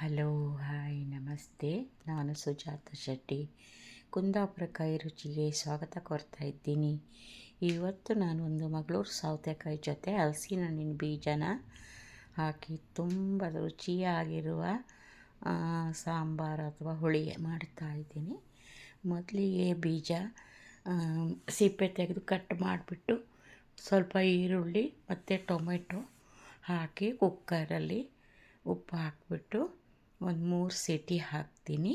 Hello, hi, ನಮಸ್ತೆ. ನಾನು ಸುಜಾತ ಶೆಟ್ಟಿ. ಕುಂದಾಪುರ ಕೈ ರುಚಿಗೆ ಸ್ವಾಗತ ಕೊಡ್ತಾ ಇದ್ದೀನಿ. ಇವತ್ತು ನಾನು ಒಂದು ಮಗಳೂರು ಸೌತೆಕಾಯಿ ಜೊತೆ ಹಲಸಿನ ಹಣ್ಣಿನ ಬೀಜನ ಹಾಕಿ ತುಂಬ ರುಚಿಯಾಗಿರುವ ಸಾಂಬಾರು ಅಥವಾ ಹುಳಿಗೆ ಮಾಡ್ತಾ ಇದ್ದೀನಿ. ಮೊದಲಿಗೆ ಬೀಜ ಸಿಪ್ಪೆ ತೆಗೆದು ಕಟ್ ಮಾಡಿಬಿಟ್ಟು ಸ್ವಲ್ಪ ಈರುಳ್ಳಿ ಮತ್ತು ಟೊಮೆಟೊ ಹಾಕಿ ಕುಕ್ಕರಲ್ಲಿ ಉಪ್ಪು ಹಾಕ್ಬಿಟ್ಟು ಒಂದು ಮೂರು ಸೀಟಿ ಹಾಕ್ತೀನಿ.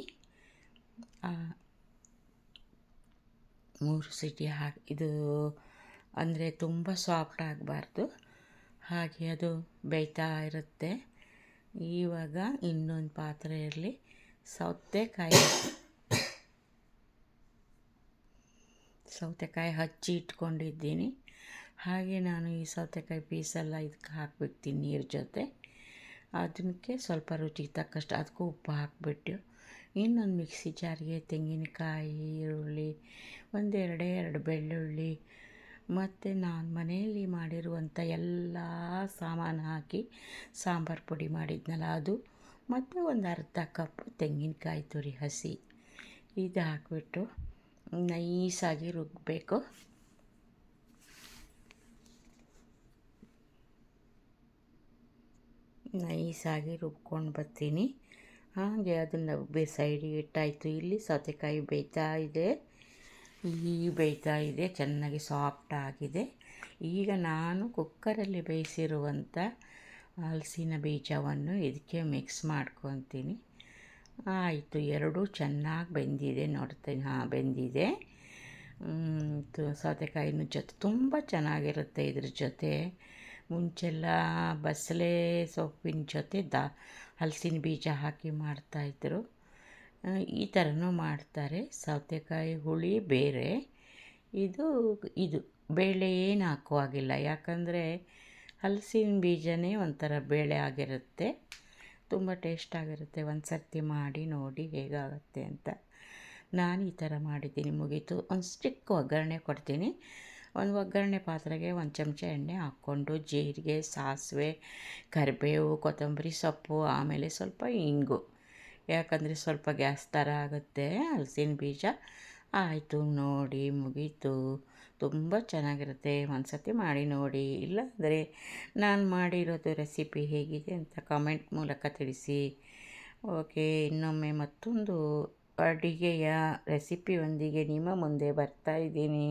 ಮೂರು ಸೀಟಿ ಹಾಕಿ, ಇದು ಅಂದರೆ ತುಂಬ ಸಾಫ್ಟ್ ಆಗಬಾರ್ದು. ಹಾಗೆ ಅದು ಬೇಯ್ತಾ ಇರುತ್ತೆ. ಇವಾಗ ಇನ್ನೊಂದು ಪಾತ್ರೆಯಲ್ಲಿ ಸೌತೆಕಾಯಿ ಸೌತೆಕಾಯಿ ಹಚ್ಚಿ ಇಟ್ಕೊಂಡಿದ್ದೀನಿ. ಹಾಗೆ ನಾನು ಈ ಸೌತೆಕಾಯಿ ಪೀಸೆಲ್ಲ ಇದಕ್ಕೆ ಹಾಕ್ಬಿಡ್ತೀನಿ ನೀರು ಜೊತೆ. ಅದಕ್ಕೆ ಸ್ವಲ್ಪ ರುಚಿಗೆ ತಕ್ಕಷ್ಟು ಅದಕ್ಕೂ ಉಪ್ಪು ಹಾಕಿಬಿಟ್ಟು ಇನ್ನೊಂದು ಮಿಕ್ಸಿ ಜಾರಿಗೆ ತೆಂಗಿನಕಾಯಿ, ಈರುಳ್ಳಿ, ಒಂದೆರಡೇ ಎರಡು ಬೆಳ್ಳುಳ್ಳಿ ಮತ್ತು ನಾನು ಮನೆಯಲ್ಲಿ ಮಾಡಿರುವಂಥ ಎಲ್ಲ ಸಾಮಾನು ಹಾಕಿ ಸಾಂಬಾರು ಪುಡಿ ಮಾಡಿದ್ನಲ್ಲ ಅದು. ಮತ್ತು ಒಂದು ಅರ್ಧ ಕಪ್ ತೆಂಗಿನಕಾಯಿ ತುರಿ ಹಸಿ ಇದು ಹಾಕಿಬಿಟ್ಟು ನೈಸಾಗಿ ರುಬ್ಬಬೇಕು ನೈಸಾಗಿ ರುಬ್ಕೊಂಡು ಬರ್ತೀನಿ. ಹಾಗೆ ಅದನ್ನು ಬೇ ಸೈಡಿಗೆ ಇಟ್ಟಾಯಿತು. ಇಲ್ಲಿ ಸೌತೆಕಾಯಿ ಬೇಯ್ತಾ ಇದೆ. ಈ ಬೇಯ್ತಾ ಇದೆ. ಚೆನ್ನಾಗಿ ಸಾಫ್ಟ್ ಆಗಿದೆ. ಈಗ ನಾನು ಕುಕ್ಕರಲ್ಲಿ ಬೇಯಿಸಿರುವಂಥ ಹಲಸಿನ ಬೀಜವನ್ನು ಇದಕ್ಕೆ ಮಿಕ್ಸ್ ಮಾಡ್ಕೊತೀನಿ. ಆಯಿತು, ಎರಡೂ ಚೆನ್ನಾಗಿ ಬೆಂದಿದೆ ನೋಡ್ತೀನಿ ಹಾಂ, ಬೆಂದಿದೆ. ಸೌತೆಕಾಯಿನ ಜೊತೆ ತುಂಬ ಚೆನ್ನಾಗಿರುತ್ತೆ ಇದ್ರ ಜೊತೆ. ಮುಂಚೆಲ್ಲ ಬಸಳೆ ಸೊಪ್ಪಿನ ಜೊತೆ ದಾ ಹಲಸಿನ ಬೀಜ ಹಾಕಿ ಮಾಡ್ತಾಯಿದ್ರು ಈ ಥರನೂ ಮಾಡ್ತಾರೆ. ಸೌತೆಕಾಯಿ ಹುಳಿ ಬೇರೆ. ಇದು ಇದು ಬೇಳೆ ಏನು ಹಾಕುವಾಗಿಲ್ಲ ಯಾಕಂದರೆ ಹಲಸಿನ ಬೀಜನೇ ಒಂಥರ ಬೇಳೆ ಆಗಿರುತ್ತೆ. ತುಂಬ ಟೇಸ್ಟ್ ಆಗಿರುತ್ತೆ. ಒಂದು ಸರ್ತಿ ಮಾಡಿ ನೋಡಿ ಹೇಗಾಗುತ್ತೆ ಅಂತ. ನಾನು ಈ ಥರ ಮಾಡಿದ್ದೀನಿ. ಮುಗೀತು. ಒಂದು ಸ್ಟಿಕ್ ಒಗ್ಗರಣೆ ಕೊಡ್ತೀನಿ. ಒಂದು ಒಗ್ಗರಣೆ ಪಾತ್ರೆಗೆ ಒಂದು ಚಮಚ ಎಣ್ಣೆ ಹಾಕ್ಕೊಂಡು ಜೀರಿಗೆ, ಸಾಸಿವೆ, ಕರಿಬೇವು, ಕೊತ್ತಂಬರಿ ಸೊಪ್ಪು, ಆಮೇಲೆ ಸ್ವಲ್ಪ ಇಂಗು. ಯಾಕಂದರೆ ಸ್ವಲ್ಪ ಗ್ಯಾಸ್ ಥರ ಆಗುತ್ತೆ, ಹಲಸಿನ ಬೀಜ. ಆಯಿತು, ನೋಡಿ, ಮುಗೀತು. ತುಂಬ ಚೆನ್ನಾಗಿರುತ್ತೆ ಒಂದು ಸತಿ ಮಾಡಿ ನೋಡಿ. ಇಲ್ಲಾಂದರೆ ನಾನು ಮಾಡಿರೋದು ರೆಸಿಪಿ ಹೇಗಿದೆ ಅಂತ ಕಮೆಂಟ್ ಮೂಲಕ ತಿಳಿಸಿ. ಓಕೆ, ಇನ್ನೊಮ್ಮೆ ಮತ್ತೊಂದು ಅಡಿಗೆಯ ರೆಸಿಪಿಯೊಂದಿಗೆ ನಿಮ್ಮ ಮುಂದೆ ಬರ್ತಾ ಇದ್ದೀನಿ.